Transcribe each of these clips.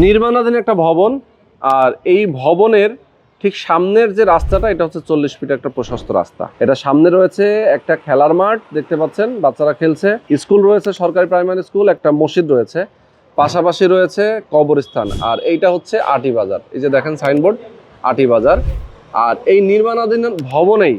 নির্মাণাধীন একটা ভবন, আর এই ভবনের ঠিক সামনের যে রাস্তাটা, এটা হচ্ছে চল্লিশ ফিট একটা প্রশস্ত রাস্তা। এটা সামনে রয়েছে একটা খেলার মাঠ, দেখতে পাচ্ছেন, বাচ্চারা খেলছে। স্কুল রয়েছে, সরকারি প্রাইমারি স্কুল, একটা মসজিদ রয়েছে। পাশাপাশি রয়েছে কবরস্থান, আর এইটা হচ্ছে আটি বাজার। এই যে দেখেন সাইনবোর্ড, আটি বাজার। আর এই নির্মাণাধীন ভবনেই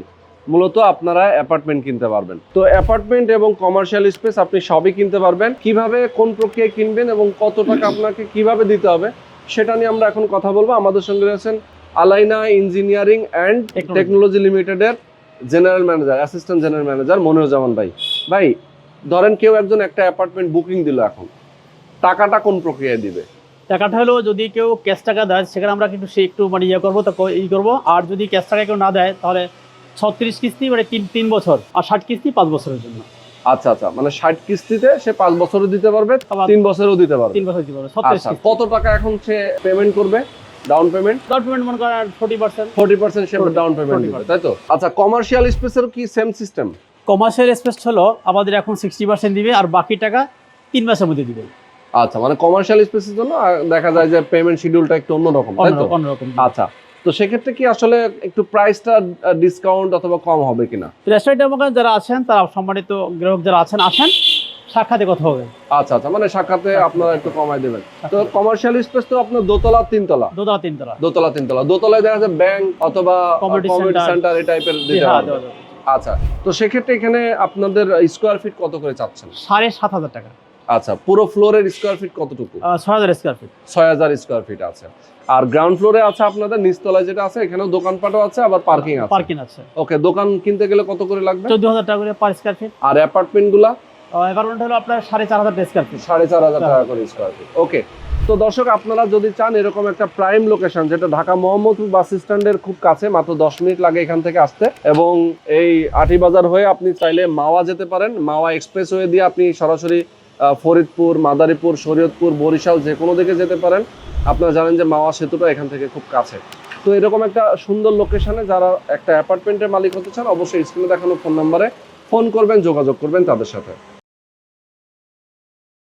মূলত আপনারা অ্যাপার্টমেন্ট কিনতে পারবেন। তো অ্যাপার্টমেন্ট এবং কমার্শিয়াল স্পেস আপনি সবই কিনতে পারবেন। কীভাবে কোন প্রক্রিয়ায় কিনবেন এবং কত টাকা আপনাকে কীভাবে দিতে হবে সেটা নিয়ে আমরা এখন কথা বলব। আমাদের সঙ্গে রয়েছেন আলাইনা ইঞ্জিনিয়ারিং অ্যান্ড. টেকনোলজি লিমিটেডের general manager assistant general manager Moniruzzaman ভাই। ভাই ধরেন কেউ একজন একটা অ্যাপার্টমেন্ট বুকিং দিল এখন। টাকাটা কোন প্রক্রিয়ায় দিবে? টাকাটা হলো যদি কেউ ক্যাশ টাকা দেয় সেখানে আমরা কিন্তু সে একটু মানে ইয়ে করব তো ই করব। আর যদি ক্যাশ টাকা কেউ না দেয় তাহলে ছত্রিশ কিস্তি মানে তিন তিন বছর আর ষাট কিস্তি পাঁচ বছরের জন্য। আচ্ছা আচ্ছা মানে ষাট কিস্তিতে সে পাঁচ বছরও দিতে পারবে তিন বছরও দিতে পারবে। তিন বছর দিতে পারবে আচ্ছা কত টাকা এখন সে পেমেন্ট করবে? ডাউন পেমেন্ট ডাউন পেমেন্ট মনে করেন ফোর্টি পার্সেন্ট ফোর্টি পার্সেন্ট সে ডাউন পেমেন্ট দিবে তাই তো? আচ্ছা কমার্শিয়াল স্পেসেরও কি সেম সিস্টেম কমার্শিয়াল স্পেস হলো আমাদের এখন সিক্সটি পার্সেন্ট দিবে আর বাকি টাকা তিন মাসের মধ্যে দিবে। আচ্ছা মানে কমার্শিয়াল স্পেসের জন্য দেখা যায় যে পেমেন্ট শিডিউলটা একটু অন্যরকম তাই তো? অন্যরকম। আচ্ছা তো সেক্ষেত্রে কি আসলে একটু প্রাইসটা ডিসকাউন্ট অথবা কম হবে কিনা? রেস্টুরেন্টের মধ্যে যারা আছেন তারা সম্মানিত গ্রাহক যারা আছেন আসেন সাক্ষাতে কথা হবে। আচ্ছা আচ্ছা মানে সাক্ষাতে আপনারা একটু কমাই দেবেন। তো কমার্শিয়াল স্পেস তো আপনার দোতলা তিনতলা? দোতলা তিনতলা। দোতলা তিনতলা। দোতলায় দেখা যায় ব্যাংক অথবা কমিউনিটি সেন্টার এই টাইপের দিতে হ্যাঁ। আচ্ছা তো সেক্ষেত্রে এখানে আপনাদের স্কোয়ার ফিট কত করে চাচ্ছেন? সাড়ে সাত হাজার টাকা। আচ্ছা পুরো ফ্লোরের স্কোয়ার ফিট কতটুকু? ছয় হাজার স্কোয়ার ফিট ছয় হাজার স্কোয়ার ফিট আছে। আর গ্রাউন্ড ফ্লোরে আছে আপনাদের নিচতলায় যেটা আছে এখানেও দোকানপাটও আছে আবার পার্কিং আছে। পার্কিং আছে। ওকে দোকান কিনতে গেলে কত করে লাগবে? চোদ্দ হাজার টাকা করে পার স্কোয়ার ফিট আর অ্যাপার্টমেন্টগুলা অ্যাপার্টমেন্ট হলো আপনার সাড়ে চার হাজার স্কোয়ার ফিট সাড়ে চার হাজার টাকা করে স্কোয়ার ফিট ওকে তো দর্শক আপনারা যদি চান এরকম একটা প্রাইম লোকেশন যেটা ঢাকা মোহাম্মদপুর বাস স্ট্যান্ডের খুব কাছে মাত্র দশ মিনিট লাগে এখান থেকে আসতে এবং এই আটি বাজার হয়ে আপনি চাইলে মাওয়া যেতে পারেন। মাওয়া এক্সপ্রেস হয়ে দিয়ে আপনি সরাসরি ফরিদপুর, মাদারীপুর, শরীয়তপুর, বরিশাল, যে কোনো দিকে যেতে পারেন। আপনারা জানেন যে মাওয়া সেতুটা এখান থেকে খুব কাছে। তো এরকম একটা সুন্দর লোকেশনে যারা একটা অ্যাপার্টমেন্টের মালিক হতে চান, অবশ্যই স্ক্রিনে দেখানো ফোন নাম্বারে ফোন করবেন, যোগাযোগ করবেন তাদের সাথে।